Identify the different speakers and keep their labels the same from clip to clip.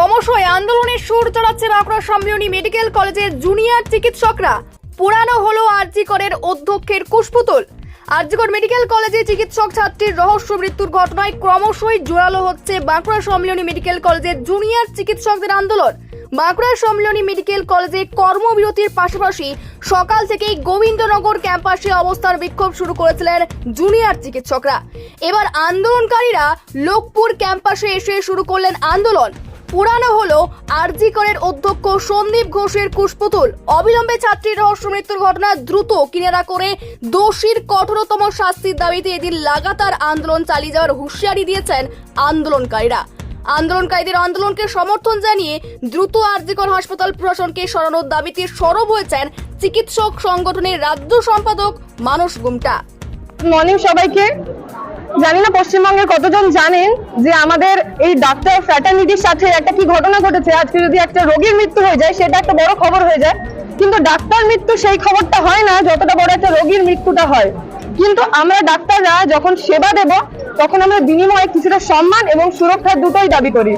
Speaker 1: ক্রমশই আন্দোলনের সুর চড়াচ্ছে বাঁকুড়া সম্মিলনী মেডিকেল কলেজের জুনিয়র চিকিৎসকরা। পুরানো হলো আরজিকরের অধ্যক্ষের কুশপুতুল। আরজিকর মেডিকেল কলেজে চিকিৎসক ছাত্রীর রহস্য মৃত্যুর ঘটনায় ক্রমশই জোরালো হচ্ছে বাঁকুড়া সম্মিলনী মেডিকেল কলেজের জুনিয়র চিকিৎসকদের আন্দোলন। বাঁকুড়া সম্মিলনী মেডিকেল কলেজে কর্মবিরতির পাশাপাশি সকাল থেকেই গোবিন্দনগর ক্যাম্পাসে অবস্থার বিক্ষোভ শুরু করেছিলেন জুনিয়র চিকিৎসকরা। এবার আন্দোলনকারীরা লোকপুর ক্যাম্পাসে এসে শুরু করলেন আন্দোলন। পুরানো হলো আরজিকরের অধ্যক্ষ সন্দীপ ঘোষের কুশপুতুল। অবিলম্বে ছাত্রীর রহস্য মৃত্যুর ঘটনা দ্রুত কিনারা করে দোষীর কঠোরতম শাস্তির দাবিতে এদিন লাগাতার আন্দোলন চালিয়ে যাওয়ার হুঁশিয়ারি দিয়েছেন আন্দোলনকারীরা। আন্দোলনকারীদের আন্দোলনকে সমর্থন জানিয়ে দ্রুত আরজিকর হাসপাতাল প্রশাসনকে সরানোর দাবিতে সরব হয়েছেন চিকিৎসক সংগঠনের রাজ্য সম্পাদক মানস গুমটা।
Speaker 2: মর্নিং সবাইকে। জানি না পশ্চিমবঙ্গের কতজন জানেন যে আমাদের এই ডাক্তার ফ্র্যাটার্নিটির সাথে একটা কি ঘটনা ঘটেছে? আজকে যদি একটা রোগীর মৃত্যু হয়ে যায়, সেটা একটা বড় খবর হয়ে যায়। কিন্তু ডাক্তার মৃত্যু সেই খবরটা হয় না, যতটা বড় একটা রোগীর মৃত্যুটা হয়। কিন্তু আমরা ডাক্তাররা যখন সেবা দেব, তখন আমরা বিনিময়ে কিছুটা সম্মান এবং সুরক্ষার দুটোই দাবি করি।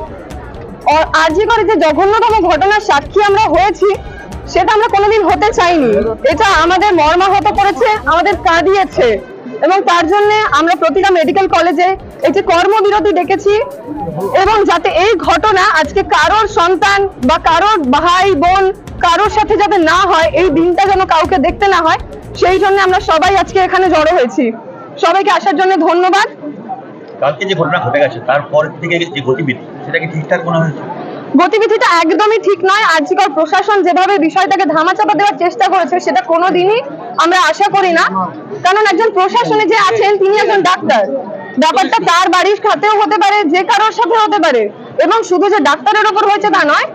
Speaker 2: আরজি করে যে জঘন্যতম ঘটনার সাক্ষী আমরা হয়েছি, সেটা আমরা কোনোদিন হতে চাইনি। এটা আমাদের মর্মাহত করেছে, আমাদের কাঁদিয়েছে। এবং তার জন্য আমরা প্রতিটা মেডিকেল কলেজে এই যে কর্মবিরতি ডেকেছি এবং যাতে এই ঘটনা আজকে কারোর সন্তান বা কারোর ভাই বোন কারোর সাথে যাতে না হয় এই দিনটা যেন কাউকে দেখতে না হয় সেই জন্য আমরা সবাই আজকে এখানে জড়ো হয়েছি। সবাইকে আসার জন্য ধন্যবাদ।
Speaker 3: কালকে যে ঘটনা ঘটে গেছে তারপর থেকে যে গতিবিধি সেটা কি ঠিকঠাক মনে হয়েছে?
Speaker 2: গতিবিধিটা একদমই ঠিক নয়। আজকাল প্রশাসন যেভাবে বিষয়টাকে ধামাচাপা দেওয়ার চেষ্টা করেছে সেটা কোনোদিনই আমরা আশা করি না। কারণ একজন প্রশাসনে যে আছেন, তিনি একজন ডাক্তার। ব্যাপারটা তার বাড়ির খাতেও হতে পারে, যে কারোর সাথে হতে পারে। এবং শুধু যে ডাক্তারের ওপর হয়েছে তা নয়,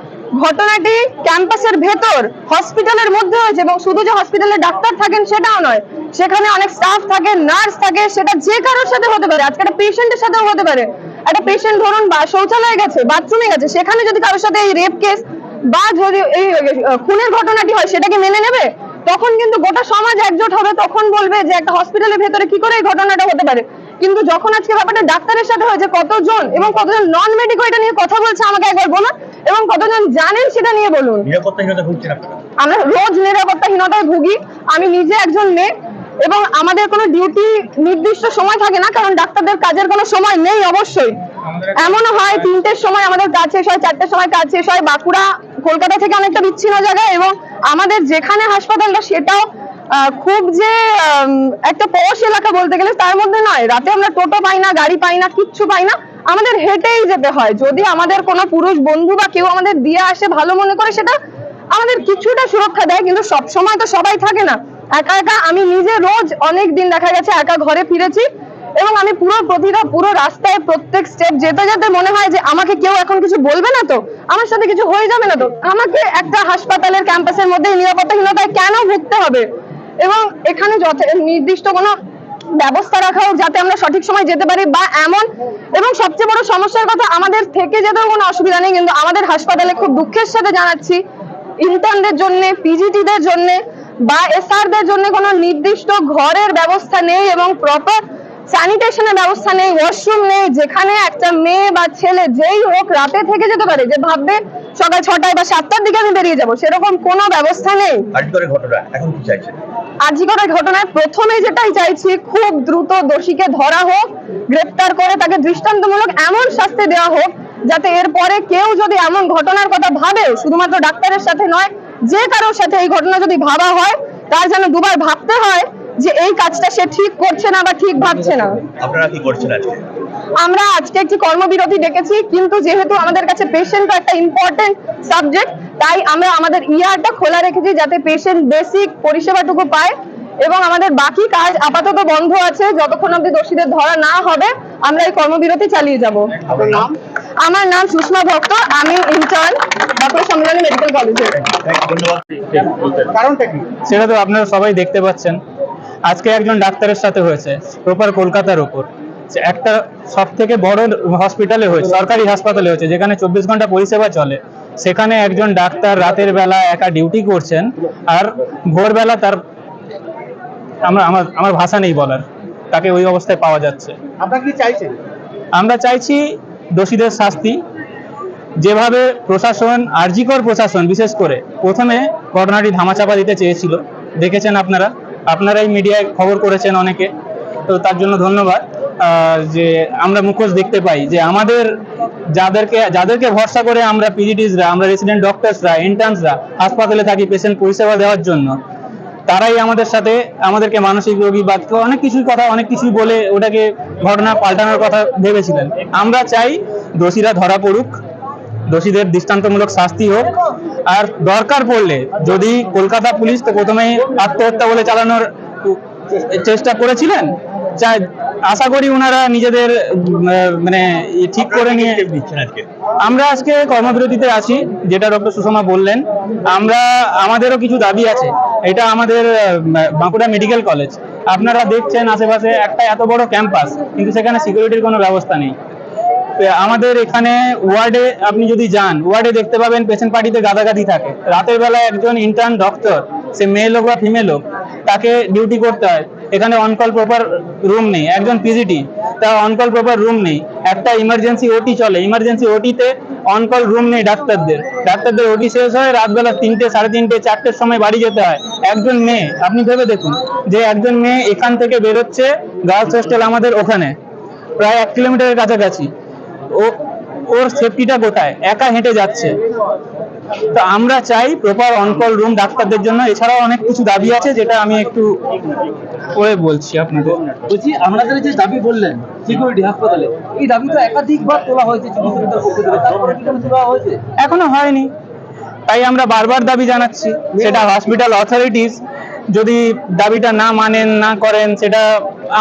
Speaker 2: ঘটনাটি ক্যাম্পাসের ভেতর, হসপিটালের মধ্যে হয়েছে এবং শুধু যে হসপিটালে ডাক্তার থাকেন সেটাও নয়, সেখানে অনেক স্টাফ থাকে নার্স থাকে, সেটা যে কারোর সাথে হতে পারে। আজকে একটা পেশেন্টের সাথেও হতে পারে। একটা পেশেন্ট ধরুন, বা শৌচালয়ে গেছে বাথরুমে গেছে, সেখানে যদি কারোর সাথে এই রেপ কেস বা যদি এই খুনের ঘটনাটি হয় সেটাকে মেনে নেবে? তখন কিন্তু গোটা সমাজ একজোট হবে তখন বলবে যে একটা হসপিটালের ভেতরে কি করে এই ঘটনাটা হতে পারে? কিন্তু যখন আজকে ব্যাপারটা ডাক্তারের সাথে হয়েছে কতজন এবং কতজন নন মেডিকেল এটা নিয়ে কথা বলছে আমাকে একবার বলুন এবং কতজন জানেন সেটা নিয়ে বলুন। আমরা রোজ নিরাপত্তাহীনতায় ভুগি। আমি নিজে একজন মেয়ে এবং আমাদের কোনো ডিউটি নির্দিষ্ট সময় থাকে না কারণ ডাক্তারদের কাজের কোনো সময় নেই অবশ্যই। এমনও হয় তিনটের সময় আমাদের কাজ শেষ হয় চারটের সময় কাজ শেষ হয়। বাঁকুড়া কলকাতা থেকে অনেকটা বিচ্ছিন্ন জায়গা এবং আমাদের যেখানে হাসপাতালটা সেটাও খুব যে একটা পশ এলাকা বলতে গেলে তার মধ্যে নয়। রাতে আমরা টোটো পাই না, গাড়ি পাই না, কিচ্ছু পাই না। আমাদের হেঁটেই যেতে হয়। যদি আমাদের কোনো পুরুষ বন্ধু বা কেউ আমাদের দিয়ে আসে ভালো মনে করে, সেটা আমাদের কিছুটা সুরক্ষা দেয়, কিন্তু সব সময় তো সবাই থাকে না। একা একা আমি নিজে রোজ অনেক দিন দেখা গেছে একা ঘরে ফিরেছি। এবং আমি পুরো প্রতিটা, পুরো রাস্তায় প্রত্যেক স্টেপ যেতে যেতে মনে হয় যে আমাকে কেউ এখন কিছু বলবে না তো? আমার সাথে কিছু হয়ে যাবে না তো? আমাকে একটা হাসপাতালের ক্যাম্পাসের মধ্যে নিরাপত্তাহীনতায় কেন ভুগতে হবে? এবং এখানে নির্দিষ্ট কোনো ব্যবস্থা রাখা হোক যাতে আমরা সঠিক সময় যেতে পারি বা এমন, এবং সবচেয়ে বড় সমস্যার কথা, আমাদের থেকে যেতেও কোনো অসুবিধা নেই, কিন্তু আমাদের হাসপাতালে খুব দুঃখের সাথে জানাচ্ছি ইন্টার্নদের জন্য পিজিটিদের জন্য বা এসআরদের জন্য কোনো নির্দিষ্ট ঘরের ব্যবস্থা নেই এবং প্রপার স্যানিটেশনের ব্যবস্থা নেই ওয়াশরুম নেই যেখানে একটা মেয়ে বা ছেলে যেই হোক রাতে থেকে যেতে পারে যে ভাববে সকাল ছটায় বা সাতটার দিকে আমি বেরিয়ে যাব সেরকম কোনো ব্যবস্থা নেই। আজিকরের ঘটনায় প্রথমে যেটাই চাইছি খুব দ্রুত দোষীকে ধরা হোক গ্রেপ্তার করে তাকে দৃষ্টান্তমূলক এমন শাস্তি দেওয়া হোক যাতে এরপরে কেউ যদি এমন ঘটনার কথা ভাবে শুধুমাত্র ডাক্তারের সাথে নয় যে কারোর সাথে এই ঘটনা যদি ভাবা হয় তার যেন দুবার ভাবতে হয় যে এই কাজটা সে ঠিক করছে না বা ঠিক ভাবছে না।
Speaker 3: আপনারা কি করছেন আজকে?
Speaker 2: আমরা আজকে একটি কর্মবিরতি ডেকেছি কিন্তু যেহেতু আমাদের কাছে পেশেন্ট একটা ইম্পর্টেন্ট সাবজেক্ট তাই আমরা আমাদের ইয়ারটা খোলা রেখেছি যাতে পেশেন্ট বেসিক পরিষেবাটুকু পায়। এবং আমাদের বাকি কাজ আপাতত বন্ধ আছে যতক্ষণ অবধি দোষীদের ধরা না হবে আমরা এই কর্মবিরতি চালিয়ে যাব।
Speaker 3: নাম?
Speaker 2: আমার নাম সুষমা ভক্ত আমি ইন্টার্ন বাঁকুড়া সম্মেলনী মেডিকেল কলেজের
Speaker 3: ধন্যবাদ।
Speaker 4: কারণটা কি? সেটা তো আপনারা সবাই দেখতে পাচ্ছেন। আজকে একজন ডাক্তারের সাথে হয়েছে প্রপার কলকাতার উপর। একটা সব থেকে বড় হসপিটালে হয়েছে সরকারি হাসপাতালে হয়েছে যেখানে চব্বিশ ঘণ্টা পরিষেবা চলে। সেখানে একজন ডাক্তার রাতের বেলা একা ডিউটি করছেন আর ভোরবেলা তার আমরা আমার আমার ভাষা নেই বলার তাকে ওই অবস্থায় পাওয়া যাচ্ছে।
Speaker 5: আপনারা কি চাইছেন?
Speaker 4: আমরা চাইছি দোষীদের শাস্তি যেভাবে প্রশাসন আরজিকর প্রশাসন বিশেষ করে প্রথমে ঘটনাটি ধামাচাপা দিতে চেয়েছিল দেখেছেন আপনারা? আপনারাই মিডিয়ায় খবর করেছেন অনেকে, তো তার জন্য ধন্যবাদ। যে আমরা মুখোশ দেখতে পাই, যে আমাদের যাদেরকে যাদেরকে ভরসা করে আমরা পিজিটিসরা আমরা রেসিডেন্ট ডক্টরসরা ইন্টার্নসরা হাসপাতালে থাকি পেশেন্ট পরিষেবা দেওয়ার জন্য, তারাই আমাদের সাথে, আমাদেরকে মানসিক রোগী বা অনেক কিছুই কথা, অনেক কিছুই বলে ওটাকে ঘটনা পাল্টানোর কথা ভেবেছিলেন। আমরা চাই দোষীরা ধরা পড়ুক। দোষীদের দৃষ্টান্তমূলক শাস্তি হোক। আর দরকার পড়লে যদি কলকাতা পুলিশ তো প্রথমেই আত্মহত্যা বলে চালানোর চেষ্টা করেছিলেন চাই আশা করি ওনারা নিজেদের মানে ঠিক করে নিয়ে আমরা আজকে কর্মবিরতিতে আছি যেটা ডক্টর সুষমা বললেন। আমরা আমাদেরও কিছু দাবি আছে। এটা আমাদের বাঁকুড়া মেডিকেল কলেজ। আপনারা দেখছেন আশেপাশে একটা এত বড় ক্যাম্পাস কিন্তু সেখানে সিকিউরিটির কোনো ব্যবস্থা নেই। আমাদের এখানে ওয়ার্ডে আপনি যদি যান, ওয়ার্ডে দেখতে পাবেন পেশেন্ট পার্টিতে গাদাগাদি থাকে। রাতের বেলা একজন ইন্টার্ন ডক্টর সে মেয়ে লোক বা ফিমেল হোক, তাকে ডিউটি করতে হয়। এখানে অনকল প্রপার রুম নেই। একজন পিজিটি তার অনকল প্রপার রুম নেই। একটা ইমার্জেন্সি ওটি চলে। ইমার্জেন্সি ওটিতে অনকল রুম নেই ডাক্তারদের। ডাক্তারদের ওটি শেষ হয় রাতবেলা তিনটে, সাড়ে তিনটে, চারটের সময় বাড়ি যেতে হয়। একজন মেয়ে, আপনি ভেবে দেখুন যে একজন মেয়ে এখান থেকে বেরোচ্ছে গার্লস হোস্টেল আমাদের ওখানে। প্রায় এক কিলোমিটারের কাছাকাছি। ও ওর সেফটিটা কোথায়? একা হেঁটে যাচ্ছে। তো আমরা চাই প্রপার অনকল রুম ডাক্তারদের জন্য। এছাড়াও অনেক কিছু দাবি আছে যেটা আমি একটু করে বলছি আপনাদের।
Speaker 5: বলছি আপনাদের যে দাবি বললেন সিকিউরিটি হাসপাতালে এই দাবি তো একাধিকবার তোলা হয়েছে চিকিৎসকদের পক্ষ থেকে। তারপরে কি দেওয়া হয়েছে?
Speaker 4: এখনও হয়নি। তাই আমরা বারবার দাবি জানাচ্ছি। সেটা হসপিটাল অথরিটিস যদি দাবিটা না মানেন না করেন সেটা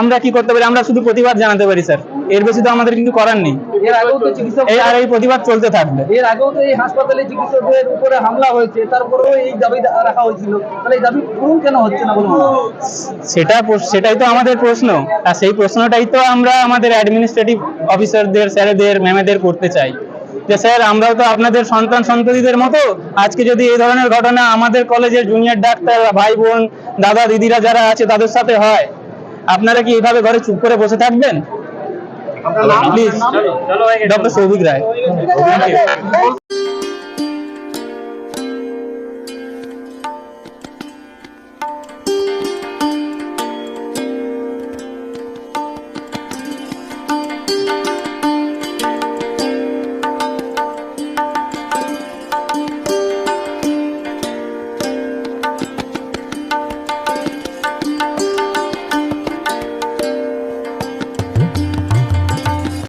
Speaker 4: আমরা কি করতে পারি? আমরা শুধু প্রতিবাদ জানাতে পারি স্যার। এর বেশি তো আমাদের কিন্তু করার নেই।
Speaker 5: এর আগেও তো চিকিৎসক
Speaker 4: এই আর এই প্রতিবাদ চলতে থাকবে।
Speaker 5: এর আগেও তো এই হাসপাতালে চিকিৎসকদের উপরে হামলা হয়েছে তারপরেও এই দাবি রাখা হয়েছিল। তাহলে এই দাবি পূরণ কেন হচ্ছে না বলুন
Speaker 4: সেটা সেটাই তো আমাদের প্রশ্ন। আর সেই প্রশ্নটাই তো আমরা আমাদের অ্যাডমিনিস্ট্রেটিভ অফিসারদের স্যারেদের ম্যামেদের করতে চাই। যে স্যার আমরাও তো আপনাদের সন্তান সন্ততিদের মতো। আজকে যদি এই ধরনের ঘটনা আমাদের কলেজের জুনিয়র ডাক্তার ভাই বোন দাদা দিদিরা যারা আছে তাদের সাথে হয় আপনারা কি এইভাবে ঘরে চুপ করে বসে থাকবেন? Please doctor Shobhik Roy.